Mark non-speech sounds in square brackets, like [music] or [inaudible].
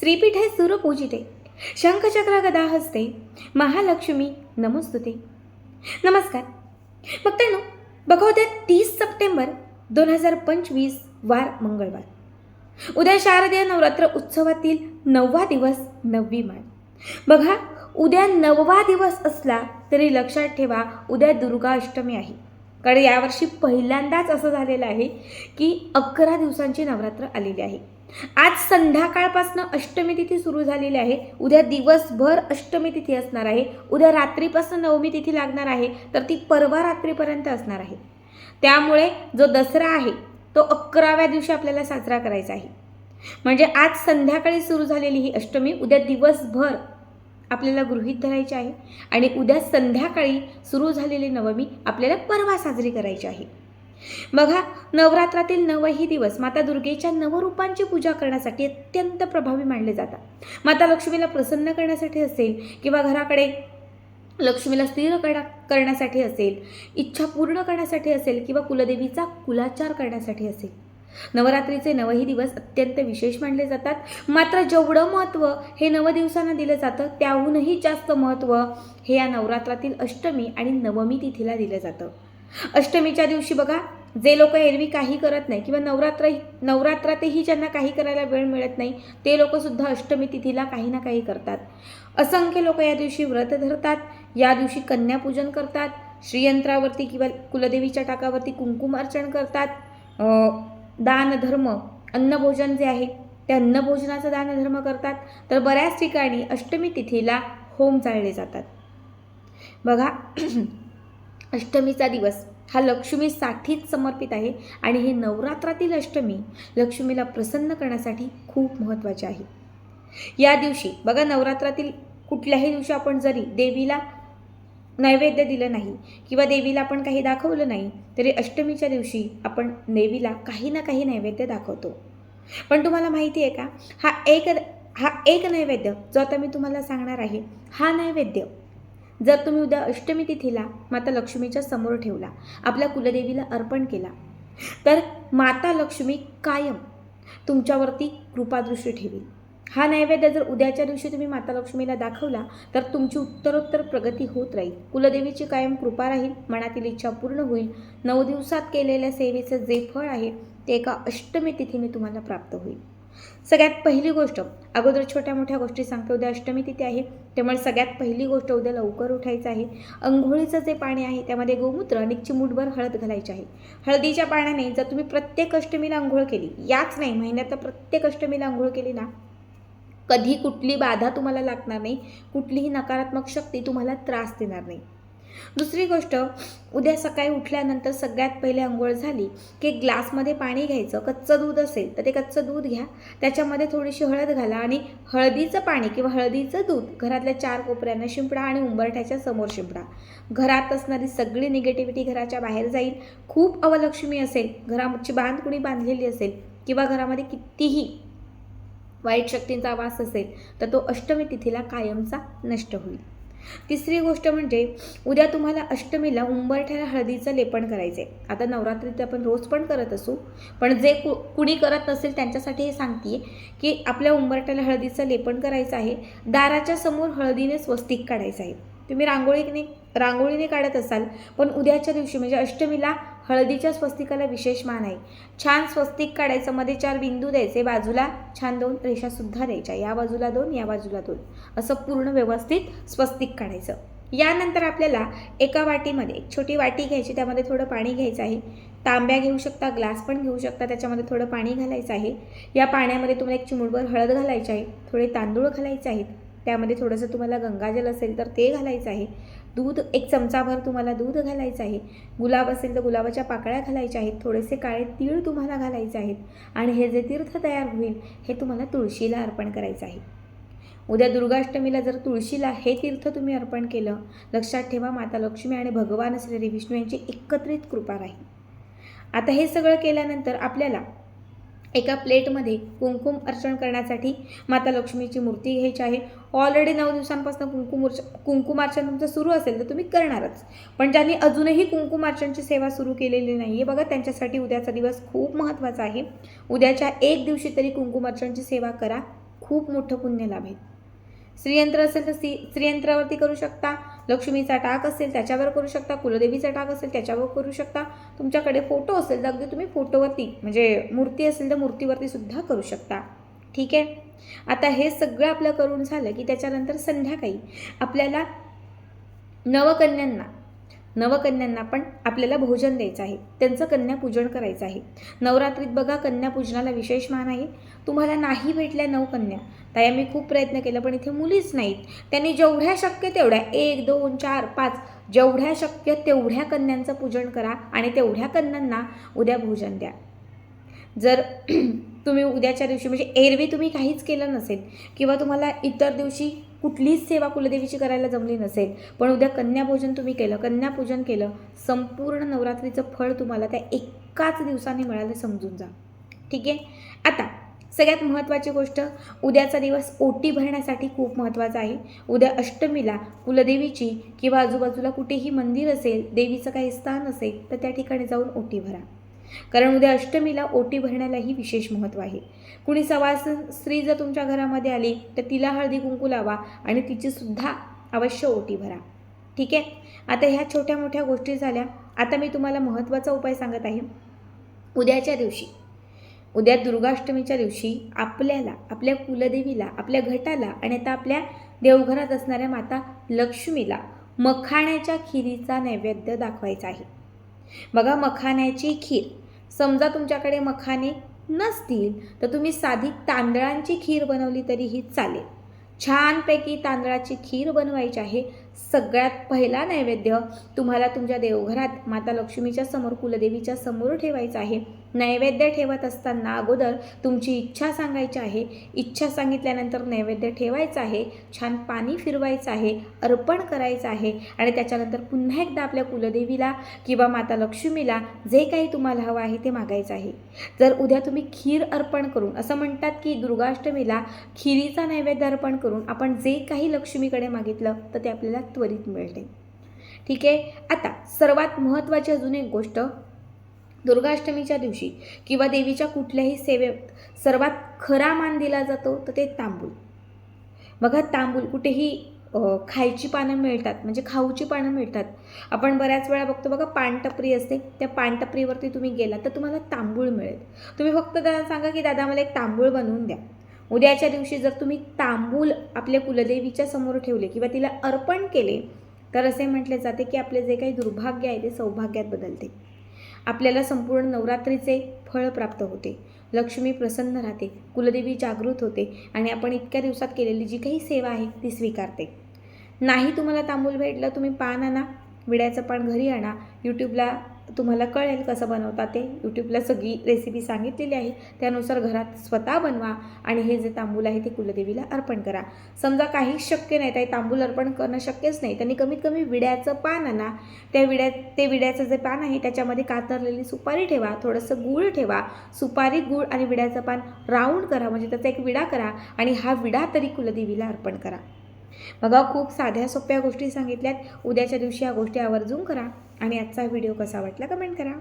श्रीपीठे सुरपूजिते शंखचक्र गदा हस्ते महालक्ष्मी नमस्तुते. नमस्कार. भक्तांनो बघा उद्या तीस सप्टेंबर दोन हजार पंचवीस वार मंगळवार. उद्या शारदीय नवरात्र उत्सवातील नववा दिवस नववी माळ. बघा उद्या नववा दिवस असला तरी लक्षात ठेवा उद्या दुर्गा अष्टमी आहे. कारण यावर्षी पहिल्यांदाच असं झालेलं आहे की अकरा दिवसांची नवरात्र आलेली आहे. आज संध्याकाळपासून अष्टमी तिथी सुरू झालेली आहे. उद्या दिवसभर अष्टमी तिथी असणार आहे. उद्या रात्रीपासून नवमी तिथी लागणार आहे. तर ती परवा रात्रीपर्यंत असणार आहे. त्यामुळे जो दसरा आहे तो अकराव्या दिवशी आपल्याला साजरा करायचा आहे. म्हणजे आज संध्याकाळी सुरू झालेली ही अष्टमी उद्या दिवसभर आपल्याला गृहीत धरायची आहे. आणि उद्या संध्याकाळी सुरू झालेली नवमी आपल्याला परवा साजरी करायची आहे. बघा नवरात्रातील नवही दिवस माता दुर्गेच्या नवरूपांची पूजा करण्यासाठी अत्यंत प्रभावी मानले जातात. माता लक्ष्मीला प्रसन्न करण्यासाठी असेल किंवा घराकडे लक्ष्मीला स्थिर करा करण्यासाठी असेल इच्छा पूर्ण करण्यासाठी असेल किंवा कुलदेवीचा कुलाचार करण्यासाठी असेल. नवरात्रीचे नवही दिवस अत्यंत विशेष मानले जातात. मात्र जेवढं महत्त्व हे नव दिवसांना दिलं जातं त्याहूनही जास्त महत्त्व हे या नवरात्रातील अष्टमी आणि नवमी तिथीला दिलं जातं. अष्टमीच्या दिवशी बघा जे लोक एरवी काही करत नाही किंवा नवरात्र नवरात्रातही ज्यांना काही करायला वेळ मिळत नाही ते लोकसुद्धा अष्टमी तिथीला काही ना काही करतात. असंख्य लोक या दिवशी व्रत धरतात या दिवशी कन्यापूजन करतात श्रीयंत्रावरती किंवा कुलदेवीच्या टाकावरती कुंकुम अर्चन करतात. दानधर्म अन्नभोजन जे आहे ते अन्नभोजनाचं दानधर्म करतात. तर बऱ्याच ठिकाणी अष्टमी तिथीला होम चाळले जातात. बघा [clears throat] अष्टमीचा दिवस. हा लक्ष्मीसाठीच समर्पित आहे आणि ही नवरात्रातील अष्टमी लक्ष्मीला प्रसन्न करण्यासाठी खूप महत्त्वाची आहे. या दिवशी बघा नवरात्रातील कुठल्याही दिवशी आपण जरी देवीला नैवेद्य दिलं नाही किंवा देवीला आपण काही दाखवलं नाही तरी अष्टमीच्या दिवशी आपण देवीला काही ना काही नैवेद्य दाखवतो. पण तुम्हाला माहिती आहे का? हा एक हा एक नैवेद्य जो आता मी तुम्हाला सांगणार आहे हा नैवेद्य जर तुम्ही उद्या अष्टमी तिथीला माता लक्ष्मीच्या समोर ठेवला आपल्या कुलदेवीला अर्पण केला तर माता लक्ष्मी कायम तुमच्यावरती कृपादृष्टी ठेवी हा नैवेद्य जर उद्याच्या दिवशी तुम्ही माता लक्ष्मीला दाखवला तर तुमची उत्तरोत्तर प्रगती होत राहील. कुलदेवीची कायम कृपा राहील मनातील इच्छा पूर्ण होईल. नऊ दिवसात केलेल्या सेवेचं जे फळ आहे ते एका अष्टमी तिथीने तुम्हाला प्राप्त होईल. सगळ्यात पहिली गोष्ट अगोदर छोट्या मोठ्या गोष्टी सांगते उद्या अष्टमी तिथे आहे त्यामुळे सगळ्यात पहिली गोष्ट उद्या लवकर उठायचं आहे. अंघोळीचं जे पाणी आहे त्यामध्ये गोमूत्र आणि चिमूटभर हळद घालायची आहे. हळदीच्या पाण्याने जर तुम्ही प्रत्येक अष्टमीला अंघोळ केली याच नाही महिन्यात प्रत्येक अष्टमीला अंघोळ केली ना कधी कुठली बाधा तुम्हाला लागणार नाही कुठलीही नकारात्मक शक्ती तुम्हाला त्रास देणार नाही. दुसरी गोष्ट उद्या सकाळी उठल्यानंतर सगळ्यात पहिले आंघोळ झाली की ग्लासमध्ये पाणी घ्यायचं कच्चं दूध असेल तर ते कच्चं दूध घ्या. त्याच्यामध्ये थोडीशी हळद घाला आणि हळदीचं पाणी किंवा हळदीचं दूध घरातल्या चार कोपऱ्यांना शिंपडा आणि उंबरठ्याच्या समोर शिंपडा. घरात असणारी सगळी निगेटिव्हिटी घराच्या बाहेर जाईल. खूप अवलक्ष्मी असेल. घराची बांध कुणी बांधलेली असेल किंवा घरामध्ये कितीही वाईट शक्तींचा वास असेल तर तो अष्टमी तिथीला कायमचा नष्ट होईल. तिसरी गोष्ट म्हणजे उद्या तुम्हाला अष्टमीला उंबरठ्याला हळदीचं लेपन करायचं आहे आता नवरात्रीत आपण रोज पण करत असू पण जे कु कुणी करत नसेल त्यांच्यासाठी हे सांगते की आपल्या उंबरठ्याला हळदीचं लेपन करायचं आहे दाराच्या समोर हळदीने स्वस्तिक काढायचं आहे. तुम्ही रांगोळीने रांगोळीने काढत असाल पण उद्याच्या दिवशी म्हणजे अष्टमीला हळदीच्या स्वस्तिकाला विशेष मान आहे. छान स्वस्तिक काढायचं मध्ये चार बिंदू द्यायचे. बाजूला छान दोन रेषासुद्धा द्यायच्या. या बाजूला दोन या बाजूला दोन. असं पूर्ण व्यवस्थित स्वस्तिक काढायचं. यानंतर आपल्याला एका वाटीमध्ये एक छोटी वाटी घ्यायची त्यामध्ये थोडं पाणी घ्यायचं आहे. तांब्या घेऊ शकता ग्लास पण घेऊ शकता त्याच्यामध्ये थोडं पाणी घालायचं आहे. या पाण्यामध्ये तुम्हाला एक चिमुटभर हळद घालायची आहे. थोडे तांदूळ घालायचे आहेत. त्यामध्ये थोडंसं तुम्हाला गंगाजल असेल तर ते घालायचं आहे. दूध एक चमचाभर तुम्हाला दूध घालायचं आहे. गुलाब असेल तर गुलाबाच्या पाकळ्या घालायच्या आहेत. थोडेसे काळे तीळ तुम्हाला घालायचे आहेत. आणि हे जे तीर्थ तयार होईल हे तुम्हाला तुळशीला अर्पण करायचं आहे. उद्या दुर्गाष्टमीला जर तुळशीला हे तीर्थ तुम्ही अर्पण केलं लक्षात ठेवा माता लक्ष्मी आणि भगवान श्री विष्णू यांची एकत्रित कृपा राहील. आता हे सगळं केल्यानंतर आपल्याला एका प्लेटमध्ये कुंकुम अर्चन करण्यासाठी माता लक्ष्मीची मूर्ती घ्यायची आहे. ऑलरेडी नऊ दिवसांपासून कुंकुम कुंकुमार्चन तुमचं सुरू असेल तर तुम्ही करणारच. पण ज्यांनी अजूनही कुंकुमार्चनची सेवा सुरू केलेली नाही आहे बघा त्यांच्यासाठी उद्याचा दिवस खूप महत्त्वाचा आहे. उद्याच्या एक दिवशी तरी कुंकुमार्चनची सेवा करा. खूप मोठं पुण्य लाभेल. श्रीयंत्र असेल तर स्त्री श्रीयंत्रावरती करू शकता. लक्ष्मीचा टाक असेल त्याच्यावर करू शकता. कुलदेवीचा टाक असेल त्याच्यावर करू शकता. तुमच्याकडे फोटो असेल तर अगदी तुम्ही फोटोवरती म्हणजे मूर्ती असेल तर मूर्तीवरती सुद्धा करू शकता. ठीक आहे? आता हे सगळं आपलं करून झालं की त्याच्यानंतर संध्याकाळी आपल्याला नवकन्यांना नवकन्यांना पण आपल्याला भोजन द्यायचं आहे. त्यांचं कन्यापूजन करायचं आहे. नवरात्रीत बघा कन्यापूजनाला विशेष मान आहे. तुम्हाला नाही भेटल्या नऊ कन्या ताई आम्ही खूप प्रयत्न केला पण इथे मुलीच नाहीत. त्यांनी जेवढ्या शक्य तेवढ्या एक दोन चार पाच जेवढ्या शक्य तेवढ्या कन्यांचं पूजन करा आणि तेवढ्या कन्यांना उद्या भोजन द्या. जर [clears throat] तुम्ही उद्याच्या दिवशी म्हणजे एरवी तुम्ही काहीच केलं नसेल किंवा तुम्हाला इतर दिवशी कुठलीच सेवा कुलदेवीची करायला जमली नसेल पण उद्या कन्याभोजन तुम्ही केलं कन्यापूजन केलं संपूर्ण नवरात्रीचं फळ तुम्हाला त्या एकाच दिवसाने मिळालं समजून जा. ठीक आहे? आता सगळ्यात महत्त्वाची गोष्ट उद्याचा दिवस ओटी भरण्यासाठी खूप महत्त्वाचा आहे. उद्या अष्टमीला कुलदेवीची किंवा आजूबाजूला कुठेही मंदिर असेल देवीचं काही स्थान असेल तर त्या ठिकाणी जाऊन ओटी भरा. कारण उद्या अष्टमीला ओटी भरण्यालाही विशेष महत्त्व आहे. कुणी सवास स्त्री जर तुमच्या घरामध्ये आली तर तिला हळदी कुंकू लावा आणि तिचीसुद्धा अवश्य ओटी भरा. ठीक आहे? आता ह्या छोट्या मोठ्या गोष्टी झाल्या. आता मी तुम्हाला महत्त्वाचा उपाय सांगत आहे. उद्याच्या दिवशी उद्या दुर्गाष्टमीच्या दिवशी आपल्याला आपल्या कुलदेवीला आपल्या घटाला आणि आता आपल्या देवघरात असणाऱ्या माता लक्ष्मीला मखाण्याच्या खिरीचा नैवेद्य दाखवायचा आहे. बघा मखाण्याची खीर. समजा तुमच्याकडे मखाने नसतील तर तुम्ही साधी तांदळांची खीर बनवली तरीही चालेल. छानपैकी तांदळाची खीर बनवायची आहे. सगळ्यात पहिला नैवेद्य तुम्हाला तुमच्या देवघरात माता लक्ष्मीच्या समोर कुलदेवीच्या समोर ठेवायचं आहे. नैवेद्य ठेवत असताना अगोदर तुमची इच्छा सांगायची आहे. इच्छा सांगितल्यानंतर नैवेद्य ठेवायचं आहे. छान पाणी फिरवायचं आहे. अर्पण करायचं आहे. आणि त्याच्यानंतर पुन्हा एकदा आपल्या कुलदेवीला किंवा माता लक्ष्मीला जे काही तुम्हाला हवं आहे ते मागायचं आहे. जर उद्या तुम्ही खीर अर्पण करून असं म्हणतात की दुर्गाष्टमीला खिरीचा नैवेद्य अर्पण करून आपण जे काही लक्ष्मीकडे मागितलं तर ते आपल्याला त्वरित मिळते. ठीक आहे? आता सर्वात महत्त्वाची अजून एक गोष्ट दुर्गाष्टमीच्या दिवशी किंवा देवीच्या कुठल्याही सेवेत सर्वात खरा मान दिला जातो तर ते तांबूल. बघा तांबूल कुठेही खायची पानं मिळतात म्हणजे खाऊची पानं मिळतात. आपण बऱ्याच वेळा बघतो बघा पानटपरी असते त्या पानटपरीवरती तुम्ही गेला तर तुम्हाला तांबूळ मिळेल. तुम्ही फक्त दादा सांगा की दादा मला एक तांबूळ बनवून द्या. उद्याच्या दिवशी जर तुम्ही तांबूल आपल्या कुलदेवीच्या समोर ठेवले किंवा तिला अर्पण केले तर असे म्हटले जाते की आपले जे काही दुर्भाग्य आहे ते सौभाग्यात बदलते. आपल्याला संपूर्ण नवरात्रीचे फळ प्राप्त होते. लक्ष्मी प्रसन्न राहते कुलदेवी जागृत होते आणि आपण इतक्या दिवसात केलेली जी काही सेवा आहे ती स्वीकारते. नाही तुम्हाला तांबूल भेटलं तुम्ही पान आणा विड्याचं पान घरी आणा यूट्यूबला तुम्हाला कळेल कसं बनवता ते. यूट्यूबला सगळी रेसिपी सांगितलेली आहे. त्यानुसार घरात स्वतः बनवा आणि हे जे तांबूल आहे ते कुलदेवीला अर्पण करा. समजा काहीच शक्य नाही ते तांबूल अर्पण करणं शक्यच नाही त्यांनी कमीत कमी विड्याचं पान आणा. त्या विड्या ते विड्याचं जे पान आहे त्याच्यामध्ये कातरलेली सुपारी ठेवा थोडंसं गूळ ठेवा. सुपारी गूळ आणि विड्याचं पान राऊंड करा म्हणजे त्याचा एक विडा करा आणि हा विडा तरी कुलदेवीला अर्पण करा. बघा खूप साध्या सोप्या गोष्टी सांगितल्यात. उद्याच्या दिवशी या गोष्टी आवर्जून करा. आणि आजचा व्हिडिओ कसा वाटला कमेंट करा.